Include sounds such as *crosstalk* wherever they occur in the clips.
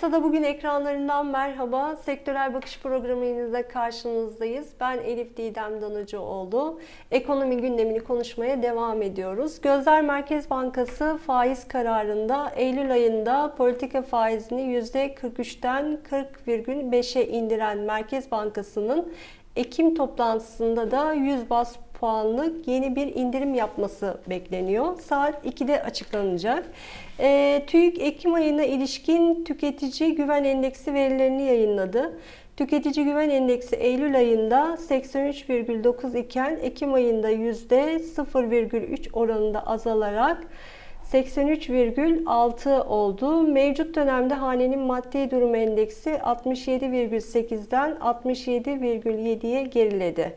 Bursa'da bugün ekranlarından merhaba. Sektörel Bakış programıyla karşınızdayız. Ben Elif Didem Danıcıoğlu. Ekonomi gündemini konuşmaya devam ediyoruz. Gözler Merkez Bankası faiz kararında Eylül ayında politika faizini %43'ten 40,5'e indiren Merkez Bankası'nın Ekim toplantısında da 100 bas puanlık yeni bir indirim yapması bekleniyor. Saat 2'de açıklanacak. E, TÜİK Ekim ayına ilişkin tüketici güven endeksi verilerini yayınladı. Tüketici güven endeksi Eylül ayında 83,9 iken Ekim ayında %0,3 oranında azalarak 83,6 oldu. Mevcut dönemde hanenin maddi durum endeksi 67,8'den 67,7'ye geriledi.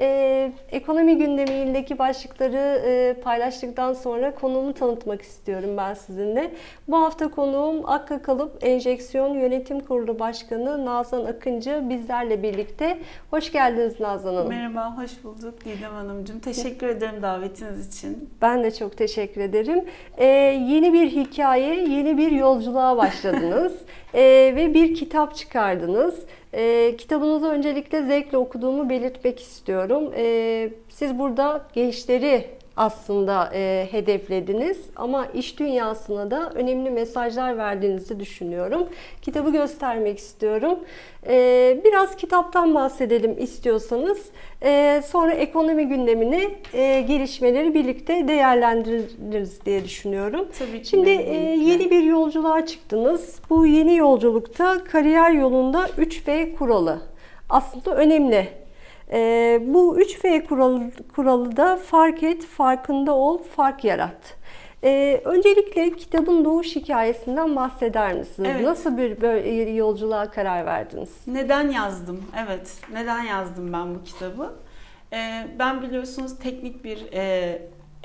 Ee, ekonomi gündemindeki başlıkları e, paylaştıktan sonra konuğumu tanıtmak istiyorum ben sizinle. Bu hafta konuğum Akka Kalıp Enjeksiyon Yönetim Kurulu Başkanı Nazan Akıncı bizlerle birlikte. Hoş geldiniz Nazan Hanım. Merhaba, hoş bulduk Didem Hanımcığım. Teşekkür ederim davetiniz için. Ben de çok teşekkür ederim. Ee, yeni bir hikaye, yeni bir yolculuğa başladınız *laughs* ee, ve bir kitap çıkardınız. Ee, kitabınızı öncelikle zevkle okuduğumu belirtmek istiyorum. Ee, siz burada gençleri aslında e, hedeflediniz ama iş dünyasına da önemli mesajlar verdiğinizi düşünüyorum. Kitabı göstermek istiyorum. Ee, biraz kitaptan bahsedelim istiyorsanız. Ee, sonra ekonomi gündemini, e, gelişmeleri birlikte değerlendiririz diye düşünüyorum. Tabii ki Şimdi e, yeni bir yolculuğa çıktınız. Bu yeni yolculukta kariyer yolunda 3V kuralı aslında önemli. Ee, bu 3V kuralı, kuralı da fark et, farkında ol, fark yarat. Ee, öncelikle kitabın doğuş hikayesinden bahseder misiniz? Evet. Nasıl bir böyle yolculuğa karar verdiniz? Neden yazdım? Evet, neden yazdım ben bu kitabı? Ee, ben biliyorsunuz teknik bir e,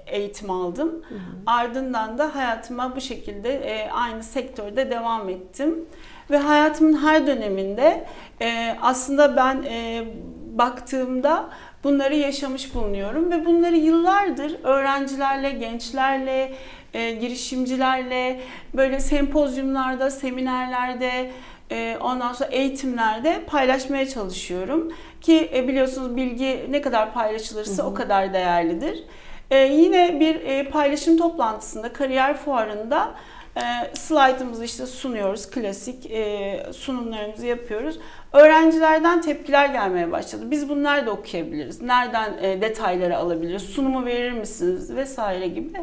eğitim aldım. Ardından da hayatıma bu şekilde e, aynı sektörde devam ettim. Ve hayatımın her döneminde e, aslında ben e, baktığımda bunları yaşamış bulunuyorum ve bunları yıllardır öğrencilerle, gençlerle, e, girişimcilerle böyle sempozyumlarda, seminerlerde, e, ondan sonra eğitimlerde paylaşmaya çalışıyorum. Ki e, biliyorsunuz bilgi ne kadar paylaşılırsa o kadar değerlidir. E, yine bir e, paylaşım toplantısında, kariyer fuarında e, slaytımızı işte sunuyoruz. Klasik e, sunumlarımızı yapıyoruz. Öğrencilerden tepkiler gelmeye başladı. Biz bunu nerede okuyabiliriz? Nereden e, detayları alabiliriz? Sunumu verir misiniz? Vesaire gibi.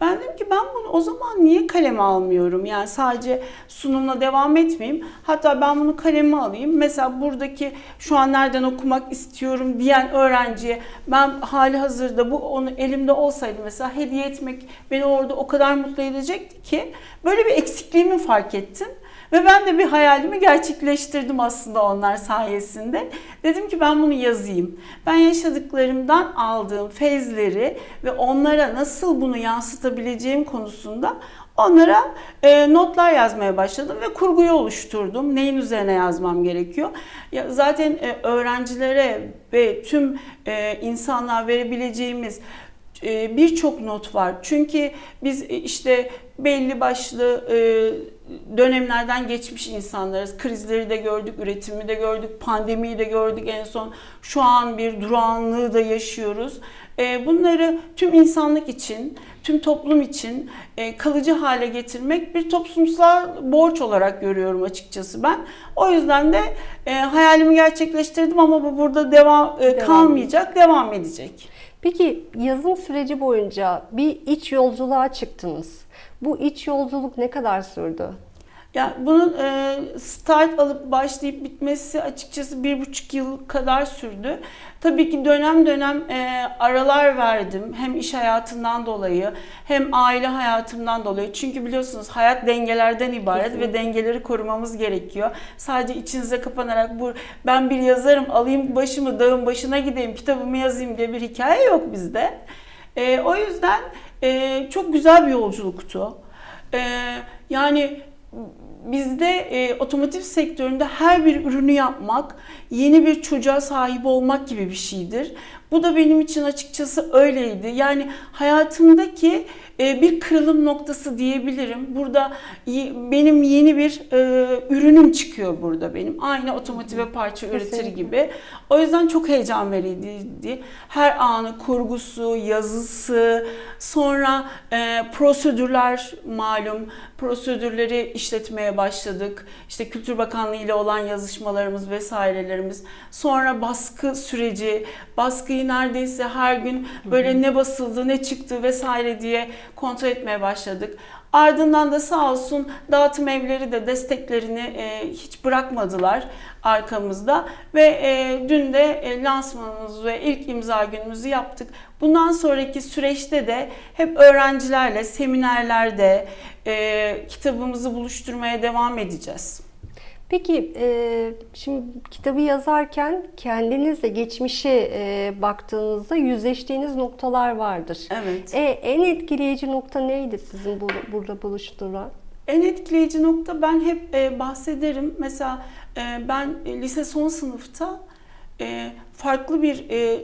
Ben dedim ki ben bunu o zaman niye kaleme almıyorum? Yani sadece sunumla devam etmeyeyim. Hatta ben bunu kaleme alayım. Mesela buradaki şu an nereden okumak istiyorum diyen öğrenciye ben hali hazırda bu onu elimde olsaydı mesela hediye etmek beni orada o kadar mutlu edecekti ki böyle bir eksikliğimi fark ettim. Ve ben de bir hayalimi gerçekleştirdim aslında onlar sayesinde. Dedim ki ben bunu yazayım. Ben yaşadıklarımdan aldığım feyzleri ve onlara nasıl bunu yansıtabileceğim konusunda onlara e, notlar yazmaya başladım ve kurguyu oluşturdum. Neyin üzerine yazmam gerekiyor? Ya zaten e, öğrencilere ve tüm e, insanlığa verebileceğimiz birçok not var. Çünkü biz e, işte belli başlı e, dönemlerden geçmiş insanlarız. Krizleri de gördük, üretimi de gördük, pandemiyi de gördük en son. Şu an bir durağanlığı da yaşıyoruz. E, Bunları tüm insanlık için, tüm toplum için e, kalıcı hale getirmek bir toplumsal borç olarak görüyorum açıkçası ben. O yüzden de e, hayalimi gerçekleştirdim ama bu burada devam, e, Devam kalmayacak, devam edecek. Peki yazım süreci boyunca bir iç yolculuğa çıktınız. Bu iç yolculuk ne kadar sürdü? Ya bunun e, start alıp başlayıp bitmesi açıkçası bir buçuk yıl kadar sürdü. Tabii ki dönem dönem e, aralar verdim. Hem iş hayatından dolayı hem aile hayatımdan dolayı. Çünkü biliyorsunuz hayat dengelerden ibaret Kesinlikle. ve dengeleri korumamız gerekiyor. Sadece içinize kapanarak bu ben bir yazarım alayım başımı dağın başına gideyim kitabımı yazayım diye bir hikaye yok bizde. E, o yüzden e, çok güzel bir yolculuktu. E, yani bizde e, otomotiv sektöründe her bir ürünü yapmak yeni bir çocuğa sahip olmak gibi bir şeydir. Bu da benim için açıkçası öyleydi. Yani hayatımdaki e, bir kırılım noktası diyebilirim. Burada benim yeni bir e, ürünüm çıkıyor burada benim. Aynı otomotive parça üretir gibi. O yüzden çok heyecan vericiydi. Her anı, kurgusu, yazısı, sonra e, prosedürler malum. Prosedürleri işletmeye başladık. İşte Kültür Bakanlığı ile olan yazışmalarımız vesairelerimiz. Sonra baskı süreci, baskıyı neredeyse her gün böyle ne basıldı, ne çıktı vesaire diye kontrol etmeye başladık. Ardından da sağ olsun dağıtım evleri de desteklerini e, hiç bırakmadılar arkamızda ve e, dün de e, lansmanımızı ve ilk imza günümüzü yaptık. Bundan sonraki süreçte de hep öğrencilerle seminerlerde e, kitabımızı buluşturmaya devam edeceğiz. Peki e, şimdi kitabı yazarken kendinizle geçmişe e, baktığınızda yüzleştiğiniz noktalar vardır. Evet. E, en etkileyici nokta neydi sizin bu- burada buluşturan? En etkileyici nokta ben hep e, bahsederim. Mesela e, ben e, lise son sınıfta e, farklı bir e,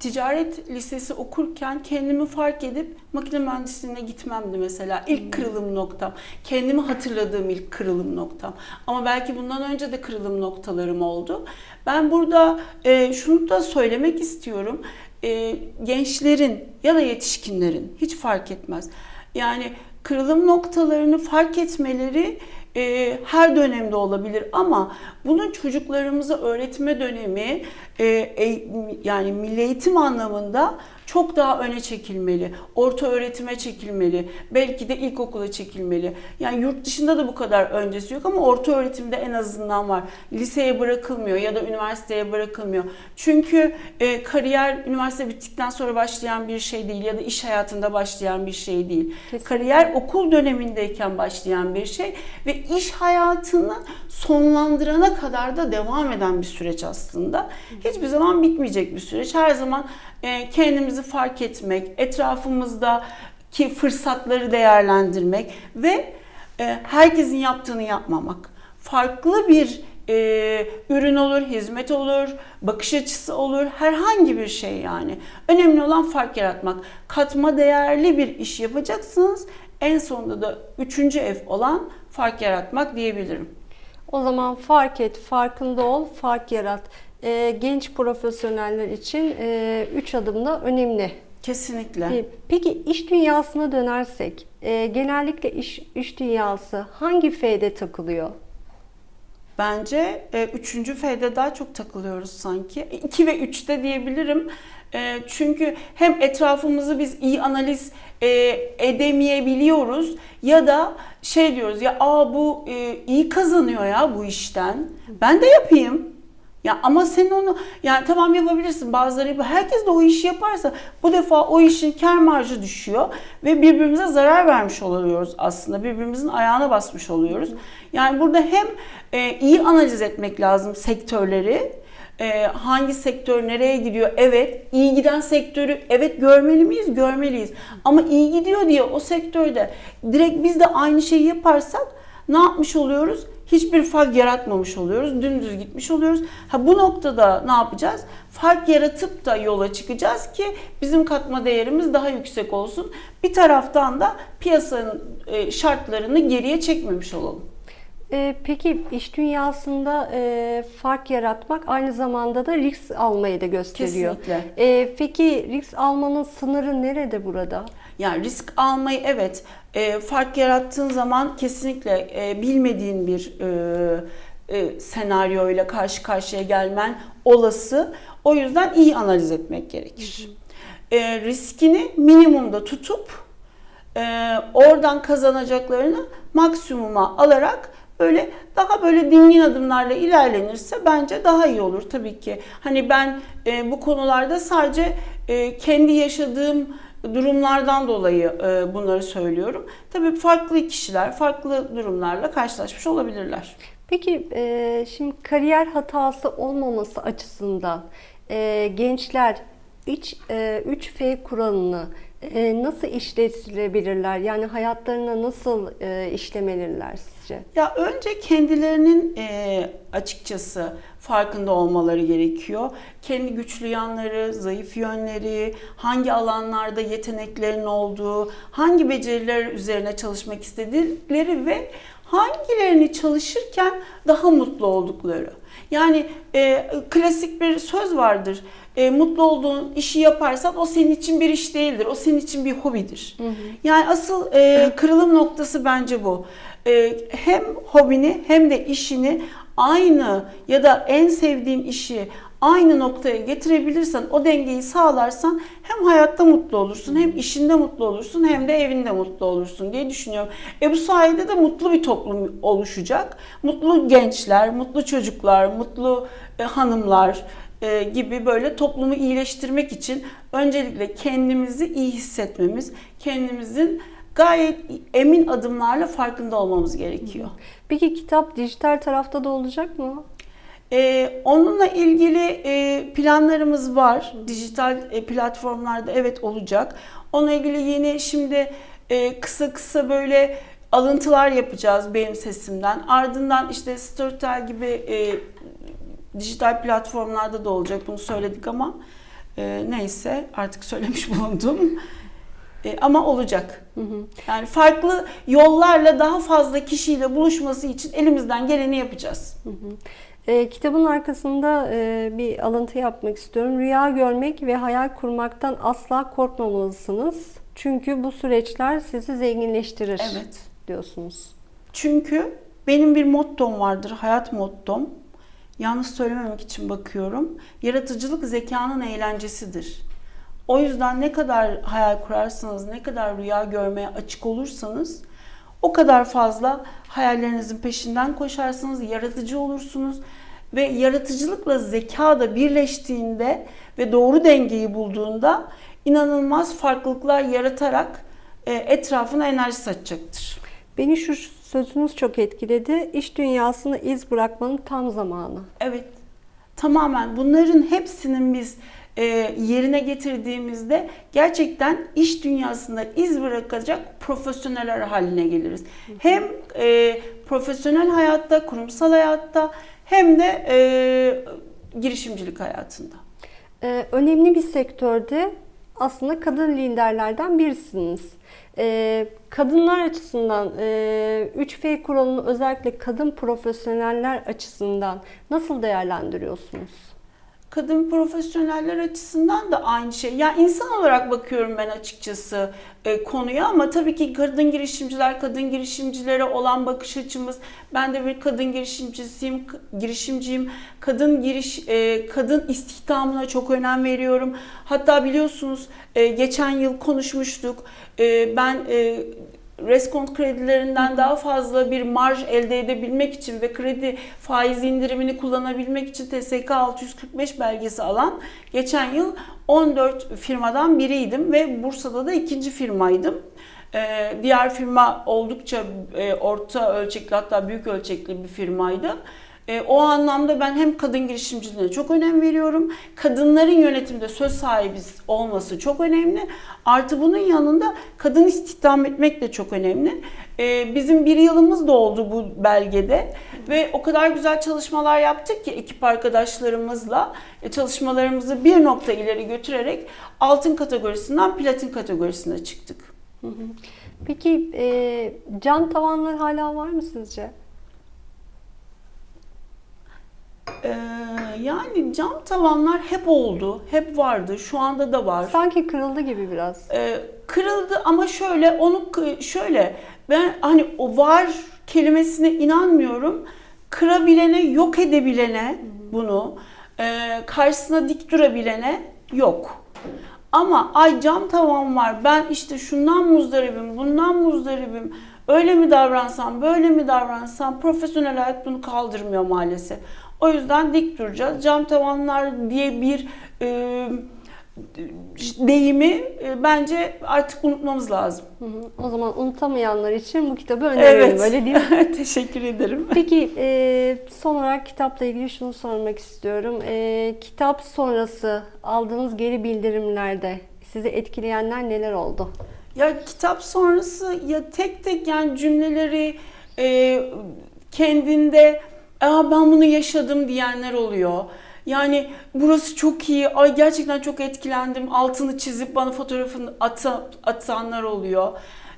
ticaret lisesi okurken kendimi fark edip makine mühendisliğine gitmemdi mesela. İlk kırılım noktam. Kendimi hatırladığım ilk kırılım noktam. Ama belki bundan önce de kırılım noktalarım oldu. Ben burada e, şunu da söylemek istiyorum. E, gençlerin ya da yetişkinlerin hiç fark etmez. Yani kırılım noktalarını fark etmeleri e, her dönemde olabilir ama bunun çocuklarımıza öğretme dönemi e, e, yani milli eğitim anlamında çok daha öne çekilmeli. Orta öğretime çekilmeli. Belki de ilkokula çekilmeli. Yani yurt dışında da bu kadar öncesi yok ama orta öğretimde en azından var. Liseye bırakılmıyor ya da üniversiteye bırakılmıyor. Çünkü e, kariyer üniversite bittikten sonra başlayan bir şey değil ya da iş hayatında başlayan bir şey değil. Kesinlikle. Kariyer okul dönemindeyken başlayan bir şey ve iş hayatını sonlandırana kadar da devam eden bir süreç aslında. Hiçbir zaman bitmeyecek bir süreç. Her zaman e, kendimizi fark etmek, etrafımızdaki fırsatları değerlendirmek ve e, herkesin yaptığını yapmamak. Farklı bir e, ürün olur, hizmet olur, bakış açısı olur, herhangi bir şey yani. Önemli olan fark yaratmak. Katma değerli bir iş yapacaksınız. En sonunda da üçüncü F olan fark yaratmak diyebilirim. O zaman fark et, farkında ol, fark yarat. E, genç profesyoneller için e, üç adım da önemli. Kesinlikle. E, Peki iş dünyasına dönersek, e, genellikle iş, iş dünyası hangi F'de takılıyor? Bence e, üçüncü F'de daha çok takılıyoruz sanki. 2 ve 3'te diyebilirim. E, çünkü hem etrafımızı biz iyi analiz e, edemeyebiliyoruz ya da şey diyoruz ya aa bu e, iyi kazanıyor ya bu işten. Ben de yapayım. Ya ama sen onu yani tamam yapabilirsin bazıları yapıyor. Herkes de o işi yaparsa bu defa o işin kar marjı düşüyor ve birbirimize zarar vermiş oluyoruz aslında. Birbirimizin ayağına basmış oluyoruz. Yani burada hem e, iyi analiz etmek lazım sektörleri. E, hangi sektör nereye gidiyor? Evet, iyi giden sektörü evet görmeli miyiz? Görmeliyiz. Ama iyi gidiyor diye o sektörde direkt biz de aynı şeyi yaparsak ne yapmış oluyoruz? Hiçbir fark yaratmamış oluyoruz. Dümdüz gitmiş oluyoruz. Ha bu noktada ne yapacağız? Fark yaratıp da yola çıkacağız ki bizim katma değerimiz daha yüksek olsun. Bir taraftan da piyasanın e, şartlarını geriye çekmemiş olalım. E, peki iş dünyasında e, fark yaratmak aynı zamanda da risk almayı da gösteriyor. Kesinlikle. E, peki risk almanın sınırı nerede burada? Yani risk almayı evet e, fark yarattığın zaman kesinlikle e, bilmediğin bir e, e, senaryoyla karşı karşıya gelmen olası. O yüzden iyi analiz etmek gerekir. E, riskini minimumda tutup e, oradan kazanacaklarını maksimuma alarak böyle daha böyle dingin adımlarla ilerlenirse bence daha iyi olur tabii ki. Hani ben e, bu konularda sadece e, kendi yaşadığım durumlardan dolayı e, bunları söylüyorum. Tabii farklı kişiler farklı durumlarla karşılaşmış olabilirler. Peki e, şimdi kariyer hatası olmaması açısından e, gençler iç, e, 3F kuralını nasıl işletilebilirler? Yani hayatlarına nasıl e, işlemeliler sizce? Ya önce kendilerinin e, açıkçası farkında olmaları gerekiyor. Kendi güçlü yanları, zayıf yönleri, hangi alanlarda yeteneklerin olduğu, hangi beceriler üzerine çalışmak istedikleri ve hangilerini çalışırken daha mutlu oldukları. Yani e, klasik bir söz vardır. E, mutlu olduğun işi yaparsan o senin için bir iş değildir. O senin için bir hobidir. Yani asıl e, kırılım noktası bence bu. E, hem hobini hem de işini aynı ya da en sevdiğin işi aynı noktaya getirebilirsen, o dengeyi sağlarsan hem hayatta mutlu olursun, hem işinde mutlu olursun, hem de evinde mutlu olursun diye düşünüyorum. E bu sayede de mutlu bir toplum oluşacak. Mutlu gençler, mutlu çocuklar, mutlu e, hanımlar e, gibi böyle toplumu iyileştirmek için öncelikle kendimizi iyi hissetmemiz, kendimizin gayet emin adımlarla farkında olmamız gerekiyor. Peki kitap dijital tarafta da olacak mı? Ee, onunla ilgili e, planlarımız var. Dijital e, platformlarda evet olacak. Onunla ilgili yeni şimdi e, kısa kısa böyle alıntılar yapacağız benim sesimden. Ardından işte Storytel gibi e, dijital platformlarda da olacak. Bunu söyledik ama e, neyse artık söylemiş *laughs* bulundum. E, ama olacak. Yani farklı yollarla daha fazla kişiyle buluşması için elimizden geleni yapacağız. E, kitabın arkasında e, bir alıntı yapmak istiyorum. Rüya görmek ve hayal kurmaktan asla korkmamalısınız. Çünkü bu süreçler sizi zenginleştirir Evet. diyorsunuz. Çünkü benim bir mottom vardır, hayat mottom. Yanlış söylememek için bakıyorum. Yaratıcılık zekanın eğlencesidir. O yüzden ne kadar hayal kurarsanız, ne kadar rüya görmeye açık olursanız o kadar fazla hayallerinizin peşinden koşarsınız, yaratıcı olursunuz ve yaratıcılıkla zeka da birleştiğinde ve doğru dengeyi bulduğunda inanılmaz farklılıklar yaratarak e, etrafına enerji saçacaktır. Beni şu sözünüz çok etkiledi. İş dünyasına iz bırakmanın tam zamanı. Evet. Tamamen bunların hepsinin biz e, yerine getirdiğimizde gerçekten iş dünyasında iz bırakacak profesyoneller haline geliriz. Hem e, profesyonel hayatta, kurumsal hayatta hem de e, girişimcilik hayatında. Ee, önemli bir sektörde aslında kadın liderlerden birisiniz. Ee, kadınlar açısından e, 3F kuralını özellikle kadın profesyoneller açısından nasıl değerlendiriyorsunuz? Kadın profesyoneller açısından da aynı şey. Ya insan olarak bakıyorum ben açıkçası e, konuya ama tabii ki kadın girişimciler, kadın girişimcilere olan bakış açımız. Ben de bir kadın girişimcisiyim, girişimciyim. Kadın giriş, e, kadın istihdamına çok önem veriyorum. Hatta biliyorsunuz e, geçen yıl konuşmuştuk. E, ben e, reskont kredilerinden daha fazla bir marj elde edebilmek için ve kredi faiz indirimini kullanabilmek için TSK 645 belgesi alan geçen yıl 14 firmadan biriydim ve Bursa'da da ikinci firmaydım. Ee, diğer firma oldukça e, orta ölçekli hatta büyük ölçekli bir firmaydı. E, o anlamda ben hem kadın girişimciliğine çok önem veriyorum. Kadınların yönetimde söz sahibi olması çok önemli. Artı bunun yanında kadın istihdam etmek de çok önemli. E, bizim bir yılımız da oldu bu belgede ve o kadar güzel çalışmalar yaptık ki ekip arkadaşlarımızla e, çalışmalarımızı bir nokta ileri götürerek altın kategorisinden platin kategorisine çıktık. Peki e, cam tavanlar hala var mı sizce? Ee, yani cam tavanlar hep oldu, hep vardı, şu anda da var. Sanki kırıldı gibi biraz. Ee, kırıldı ama şöyle onu şöyle ben hani o var kelimesine inanmıyorum. Kırabilene, yok edebilene bunu, e, karşısına dik durabilene yok. Ama ay cam tavan var ben işte şundan muzdaribim bundan muzdaribim öyle mi davransam böyle mi davransam profesyonel hayat bunu kaldırmıyor maalesef. O yüzden dik duracağız. Cam tavanlar diye bir e, deyimi e, bence artık unutmamız lazım. Hı hı. O zaman unutamayanlar için bu kitabı öneriyorum öyle değil mi? *laughs* Teşekkür ederim. Peki e, son olarak kitapla ilgili şunu sormak istiyorum. E, kitap sonrası aldığınız geri bildirimlerde sizi etkileyenler neler oldu? Ya kitap sonrası ya tek tek yani cümleleri e, kendinde Aa, ben bunu yaşadım diyenler oluyor. Yani burası çok iyi, ay gerçekten çok etkilendim, altını çizip bana fotoğrafını ata, atanlar oluyor.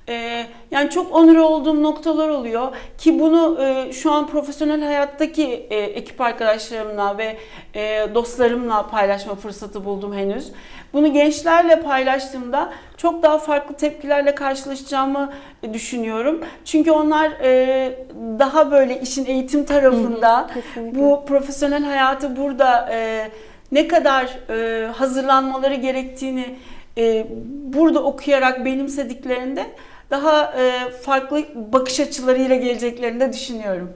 Ee, yani çok onur olduğum noktalar oluyor ki bunu e, şu an profesyonel hayattaki e, ekip arkadaşlarımla ve e, dostlarımla paylaşma fırsatı buldum henüz. Bunu gençlerle paylaştığımda çok daha farklı tepkilerle karşılaşacağımı düşünüyorum. Çünkü onlar e, daha böyle işin eğitim tarafında Kesinlikle. bu profesyonel hayatı burada e, ne kadar e, hazırlanmaları gerektiğini e, burada okuyarak benimsediklerinde daha e, farklı bakış açılarıyla geleceklerini de düşünüyorum.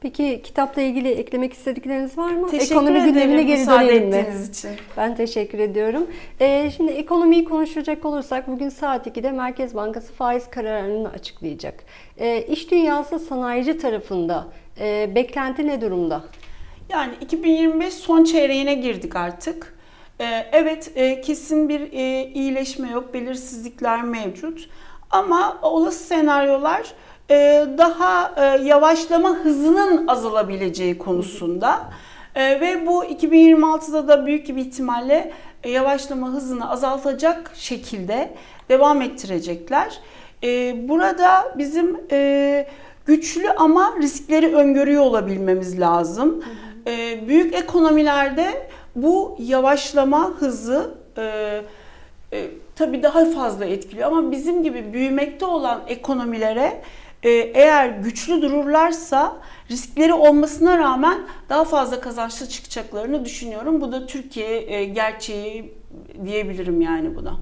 Peki kitapla ilgili eklemek istedikleriniz var mı? Teşekkür Ekonomi gündemine ederim geri müsaade dönelim mi? için. Ben teşekkür ediyorum. Ee, şimdi ekonomiyi konuşacak olursak bugün saat 2'de Merkez Bankası faiz kararını açıklayacak. Ee, iş dünyası sanayici tarafında e, beklenti ne durumda? Yani 2025 son çeyreğine girdik artık. Ee, Evet e, kesin bir e, iyileşme yok, belirsizlikler mevcut. Ama olası senaryolar daha e, yavaşlama hızının azalabileceği konusunda. E, Ve bu 2026'da da büyük bir ihtimalle e, yavaşlama hızını azaltacak şekilde devam ettirecekler. E, Burada bizim e, güçlü ama riskleri öngörüyor olabilmemiz lazım. E, Büyük ekonomilerde bu yavaşlama hızı e, e, tabii daha fazla etkiliyor ama bizim gibi büyümekte olan ekonomilere e, eğer güçlü dururlarsa riskleri olmasına rağmen daha fazla kazançlı çıkacaklarını düşünüyorum. Bu da Türkiye e, gerçeği diyebilirim yani buna.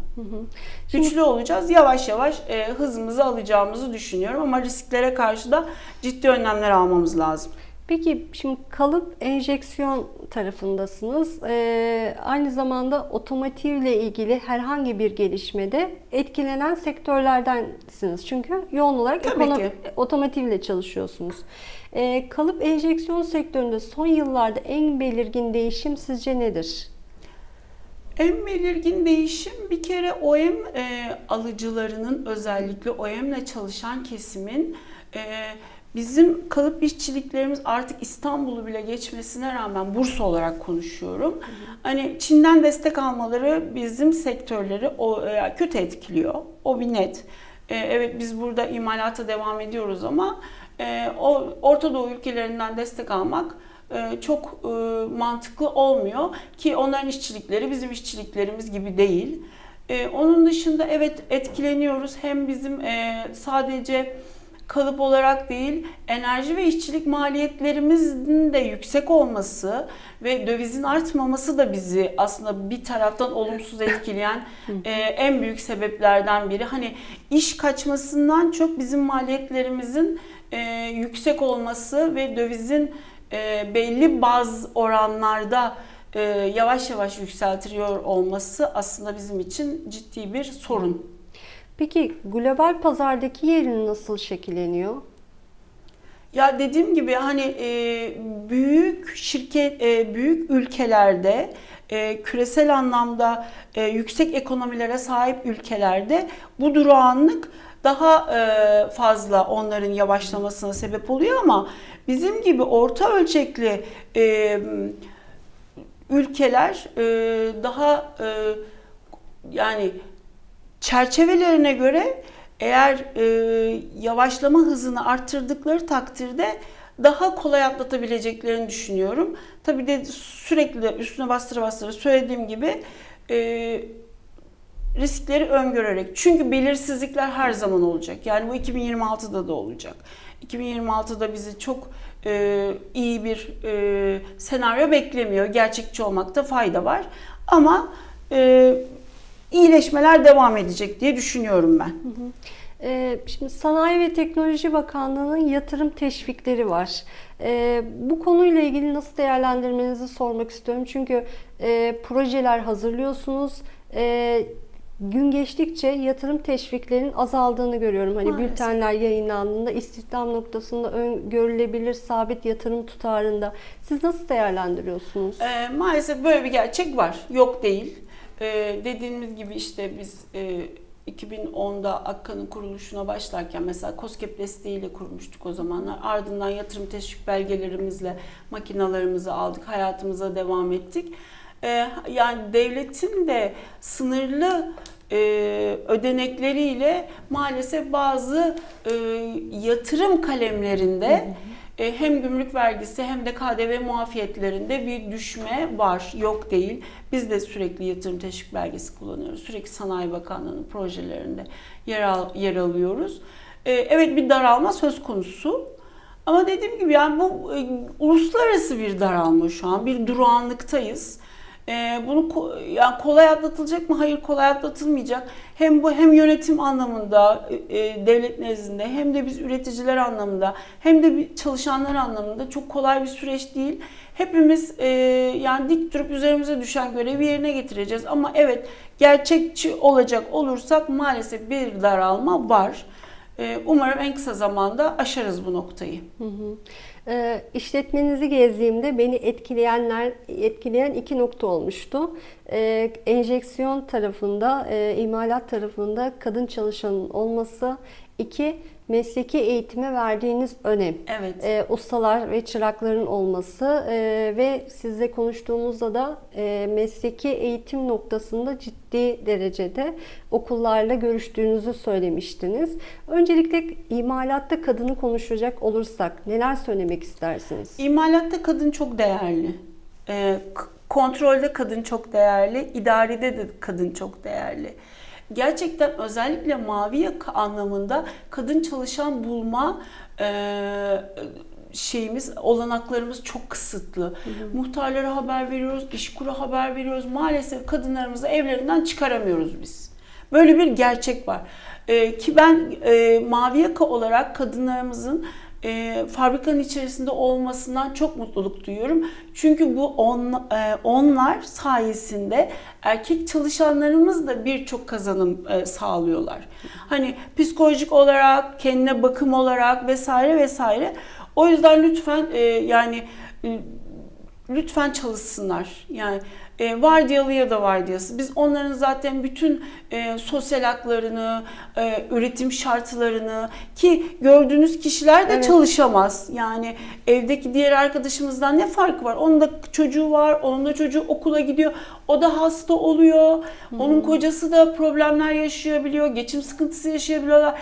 Güçlü olacağız. Yavaş yavaş e, hızımızı alacağımızı düşünüyorum ama risklere karşı da ciddi önlemler almamız lazım. Peki şimdi kalıp enjeksiyon tarafındasınız. Ee, aynı zamanda otomotivle ilgili herhangi bir gelişmede etkilenen sektörlerdensiniz. Çünkü yoğun olarak Tabii ki. otomotivle çalışıyorsunuz. Ee, kalıp enjeksiyon sektöründe son yıllarda en belirgin değişim sizce nedir? En belirgin değişim bir kere OEM e, alıcılarının özellikle OEM'le çalışan kesimin e, bizim kalıp işçiliklerimiz artık İstanbul'u bile geçmesine rağmen Bursa olarak konuşuyorum. Hani Çin'den destek almaları bizim sektörleri o, e, kötü etkiliyor. O bir net. E, evet biz burada imalata devam ediyoruz ama e, o Orta Doğu ülkelerinden destek almak e, çok e, mantıklı olmuyor ki onların işçilikleri bizim işçiliklerimiz gibi değil. E, Onun dışında evet etkileniyoruz hem bizim e, sadece kalıp olarak değil enerji ve işçilik maliyetlerimizin de yüksek olması ve dövizin artmaması da bizi aslında bir taraftan olumsuz etkileyen e, en büyük sebeplerden biri. Hani iş kaçmasından çok bizim maliyetlerimizin e, yüksek olması ve dövizin e, belli baz oranlarda e, yavaş yavaş yükseltiliyor olması aslında bizim için ciddi bir sorun. Peki global pazardaki yerin nasıl şekilleniyor? Ya dediğim gibi hani e, büyük şirket, e, büyük ülkelerde e, küresel anlamda e, yüksek ekonomilere sahip ülkelerde bu durağanlık daha e, fazla onların yavaşlamasına sebep oluyor ama bizim gibi orta ölçekli e, ülkeler e, daha e, yani çerçevelerine göre eğer e, yavaşlama hızını arttırdıkları takdirde daha kolay atlatabileceklerini düşünüyorum. Tabii de sürekli üstüne bastıra bastıra söylediğim gibi e, riskleri öngörerek. Çünkü belirsizlikler her zaman olacak. Yani bu 2026'da da olacak. 2026'da bizi çok e, iyi bir e, senaryo beklemiyor. Gerçekçi olmakta fayda var. Ama e, iyileşmeler devam edecek diye düşünüyorum ben. Ee, Şimdi Sanayi ve Teknoloji Bakanlığı'nın yatırım teşvikleri var. Ee, Bu konuyla ilgili nasıl değerlendirmenizi sormak istiyorum. Çünkü e, projeler hazırlıyorsunuz. E, Gün geçtikçe yatırım teşviklerinin azaldığını görüyorum. Hani Maalesef. bültenler yayınlandığında istihdam noktasında öngörülebilir sabit yatırım tutarında. Siz nasıl değerlendiriyorsunuz? Ee, maalesef böyle bir gerçek var. Yok değil. Ee, dediğimiz gibi işte biz e, 2010'da Akka'nın kuruluşuna başlarken mesela COSGAP desteğiyle kurmuştuk o zamanlar. Ardından yatırım teşvik belgelerimizle makinalarımızı aldık, hayatımıza devam ettik. Ee, yani devletin de sınırlı e, ödenekleriyle maalesef bazı e, yatırım kalemlerinde e, hem gümrük vergisi hem de KDV muafiyetlerinde bir düşme var, yok değil. Biz de sürekli yatırım teşvik belgesi kullanıyoruz. Sürekli Sanayi Bakanlığı'nın projelerinde yer, al, yer alıyoruz. E, evet bir daralma söz konusu. Ama dediğim gibi yani bu e, uluslararası bir daralma şu an. Bir durağanlıktayız. E, bunu ko- yani kolay atlatılacak mı? Hayır kolay atlatılmayacak. Hem bu hem yönetim anlamında e, e, devlet nezdinde hem de biz üreticiler anlamında hem de çalışanlar anlamında çok kolay bir süreç değil. Hepimiz e, yani dik durup üzerimize düşen görevi yerine getireceğiz. Ama evet gerçekçi olacak olursak maalesef bir daralma var. E, umarım en kısa zamanda aşarız bu noktayı. Hı hı. Ee, işletmenizi gezdiğimde beni etkileyenler etkileyen iki nokta olmuştu. Ee, enjeksiyon tarafında, e, imalat tarafında kadın çalışanın olması. İki, mesleki eğitime verdiğiniz önem. Evet. Ee, ustalar ve çırakların olması ee, ve sizle konuştuğumuzda da e, mesleki eğitim noktasında ciddi derecede okullarla görüştüğünüzü söylemiştiniz. Öncelikle imalatta kadını konuşacak olursak neler söylemek istersiniz? İmalatta kadın çok değerli. K- kontrolde kadın çok değerli. idarede de kadın çok değerli. Gerçekten özellikle mavi yaka anlamında kadın çalışan bulma e, şeyimiz, olanaklarımız çok kısıtlı. Muhtarlara haber veriyoruz, işkura haber veriyoruz. Maalesef kadınlarımızı evlerinden çıkaramıyoruz biz. Böyle bir gerçek var. Ee, ki ben e, mavi yaka olarak kadınlarımızın e, fabrikanın içerisinde olmasından çok mutluluk duyuyorum. Çünkü bu on, e, onlar sayesinde erkek çalışanlarımız da birçok kazanım e, sağlıyorlar. Hani psikolojik olarak, kendine bakım olarak vesaire vesaire. O yüzden lütfen e, yani e, lütfen çalışsınlar. Yani e, vardiyalı ya da vardiyası. Biz onların zaten bütün e, sosyal haklarını, e, üretim şartlarını ki gördüğünüz kişiler de Evet. çalışamaz. Yani evdeki diğer arkadaşımızdan ne farkı var? Onun da çocuğu var, onun da çocuğu okula gidiyor. O da hasta oluyor. Onun kocası da problemler yaşayabiliyor, geçim sıkıntısı yaşayabiliyorlar.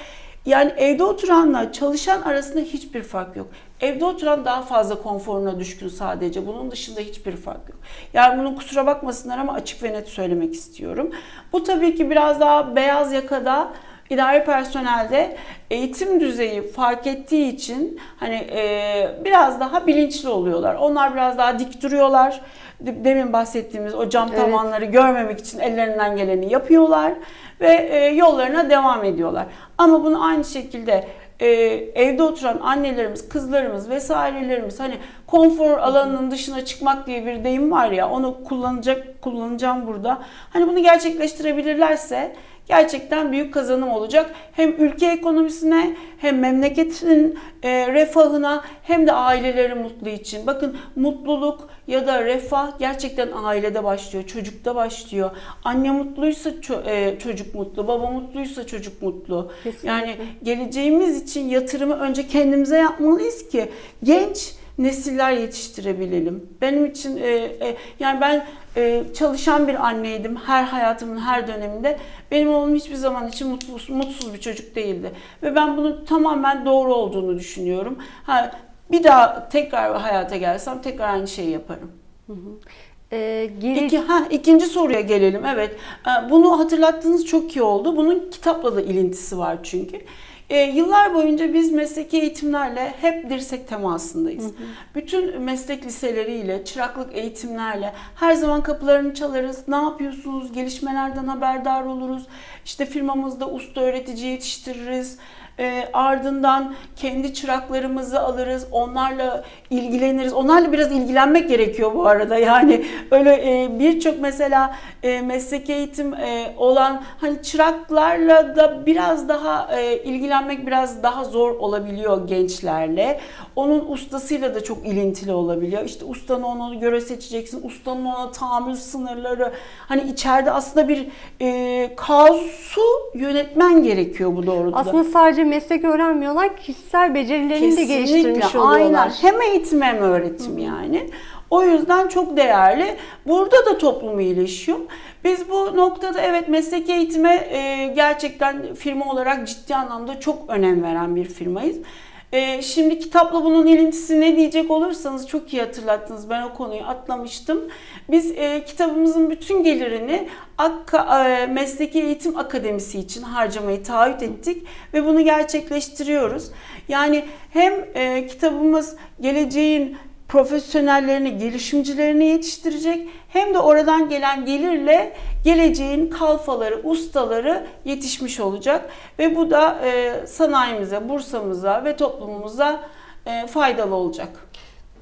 Yani evde oturanla çalışan arasında hiçbir fark yok. Evde oturan daha fazla konforuna düşkün sadece. Bunun dışında hiçbir fark yok. Yani bunun kusura bakmasınlar ama açık ve net söylemek istiyorum. Bu tabii ki biraz daha beyaz yakada idari personelde eğitim düzeyi fark ettiği için hani e, biraz daha bilinçli oluyorlar. Onlar biraz daha dik duruyorlar. De- Demin bahsettiğimiz o cam Evet. tavanları görmemek için ellerinden geleni yapıyorlar ve e, yollarına devam ediyorlar. Ama bunu aynı şekilde e, evde oturan annelerimiz, kızlarımız vesairelerimiz hani konfor alanının dışına çıkmak diye bir deyim var ya onu kullanacak kullanacağım burada. Hani bunu gerçekleştirebilirlerse gerçekten büyük kazanım olacak. Hem ülke ekonomisine hem memleketin e, refahına hem de aileleri mutlu için. Bakın mutluluk ya da refah gerçekten ailede başlıyor, çocukta başlıyor. Anne mutluysa ço- e, çocuk mutlu, baba mutluysa çocuk mutlu. Kesinlikle. Yani geleceğimiz için yatırımı önce kendimize yapmalıyız ki genç nesiller yetiştirebilelim. Benim için e, e, yani ben e, çalışan bir anneydim her hayatımın her döneminde. Benim oğlum hiçbir zaman için mutsuz, mutsuz bir çocuk değildi. Ve ben bunun tamamen doğru olduğunu düşünüyorum. Ha, bir daha tekrar hayata gelsem tekrar aynı şeyi yaparım. Ee, geri- İki, ha, ikinci soruya gelelim. Evet. Ee, Bunu hatırlattığınız çok iyi oldu. Bunun kitapla da ilintisi var çünkü. E, yıllar boyunca biz mesleki eğitimlerle hep dirsek temasındayız. Bütün meslek liseleriyle, çıraklık eğitimlerle her zaman kapılarını çalarız. Ne yapıyorsunuz? Gelişmelerden haberdar oluruz. İşte firmamızda usta öğretici yetiştiririz. E, ardından kendi çıraklarımızı alırız. Onlarla ilgileniriz. Onlarla biraz ilgilenmek gerekiyor bu arada. Yani öyle e, birçok mesela e, mesleki eğitim e, olan hani çıraklarla da biraz daha e, ilgilenmek biraz daha zor olabiliyor gençlerle. Onun ustasıyla da çok ilintili olabiliyor. İşte ustanı ona göre seçeceksin. Ustanın ona tahammül sınırları. Hani içeride aslında bir e, kaosu yönetmen gerekiyor bu doğrultuda. Aslında sadece meslek öğrenmiyorlar, kişisel becerilerini de geliştirmiş oluyorlar. Aynen. Hem eğitim hem öğretim yani. O yüzden çok değerli. Burada da toplum iyileşiyor. Biz bu noktada evet mesleki eğitime e, gerçekten firma olarak ciddi anlamda çok önem veren bir firmayız. E, şimdi kitapla bunun ilintisi ne diyecek olursanız çok iyi hatırlattınız. Ben o konuyu atlamıştım. Biz e, kitabımızın bütün gelirini Akka, e, Mesleki Eğitim Akademisi için harcamayı taahhüt ettik ve bunu gerçekleştiriyoruz. Yani hem e, kitabımız geleceğin profesyonellerini, gelişimcilerini yetiştirecek hem de oradan gelen gelirle geleceğin kalfaları, ustaları yetişmiş olacak ve bu da e, sanayimize, bursamıza ve toplumumuza e, faydalı olacak.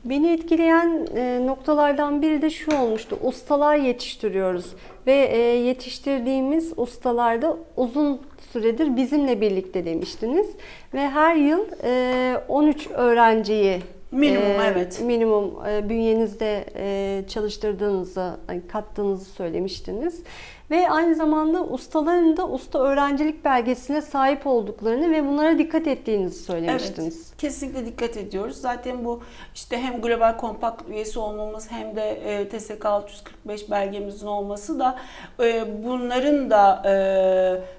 Beni etkileyen e, noktalardan biri de şu olmuştu. Ustalar yetiştiriyoruz ve yetiştirdiğimiz ustalar da uzun süredir bizimle birlikte demiştiniz ve her yıl e, 13 öğrenciyi Minimum, e, evet. minimum e, bünyenizde e, çalıştırdığınızı, kattığınızı söylemiştiniz. Ve aynı zamanda ustaların da usta öğrencilik belgesine sahip olduklarını ve bunlara dikkat ettiğinizi söylemiştiniz. Evet, kesinlikle dikkat ediyoruz. Zaten bu işte hem Global Compact üyesi olmamız hem de e, TSK 645 belgemizin olması da e, bunların da e,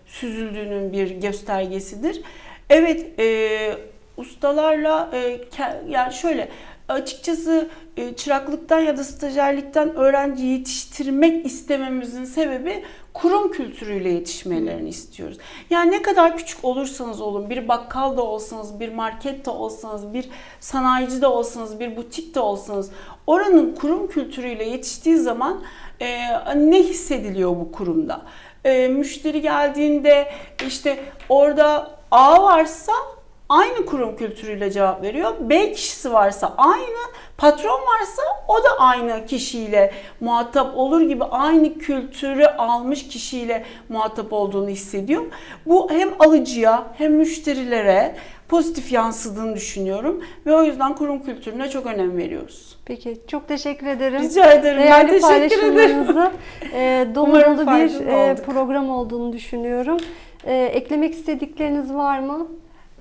süzüldüğünün bir göstergesidir. Evet, e, ustalarla e, yani şöyle açıkçası e, çıraklıktan ya da stajyerlikten öğrenci yetiştirmek istememizin sebebi kurum kültürüyle yetişmelerini istiyoruz. Yani ne kadar küçük olursanız olun, bir bakkal da olsanız, bir market de olsanız, bir sanayici de olsanız, bir butik de olsanız, oranın kurum kültürüyle yetiştiği zaman e, ne hissediliyor bu kurumda? E, müşteri geldiğinde işte orada A varsa aynı kurum kültürüyle cevap veriyor. B kişisi varsa aynı, patron varsa o da aynı kişiyle muhatap olur gibi aynı kültürü almış kişiyle muhatap olduğunu hissediyor. Bu hem alıcıya hem müşterilere pozitif yansıdığını düşünüyorum ve o yüzden kurum kültürüne çok önem veriyoruz. Peki çok teşekkür ederim. Rica ederim. Ben Değerli teşekkür ederim. e, dolu bir e, program olduğunu düşünüyorum. E, eklemek istedikleriniz var mı?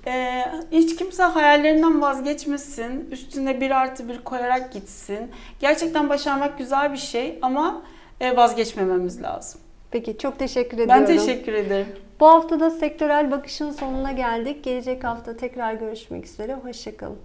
Ee, hiç kimse hayallerinden vazgeçmesin. Üstüne bir artı bir koyarak gitsin. Gerçekten başarmak güzel bir şey ama e, vazgeçmememiz lazım. Peki çok teşekkür ediyorum. Ben teşekkür ederim. Bu hafta da sektörel bakışın sonuna geldik. Gelecek hafta tekrar görüşmek üzere. Hoşçakalın.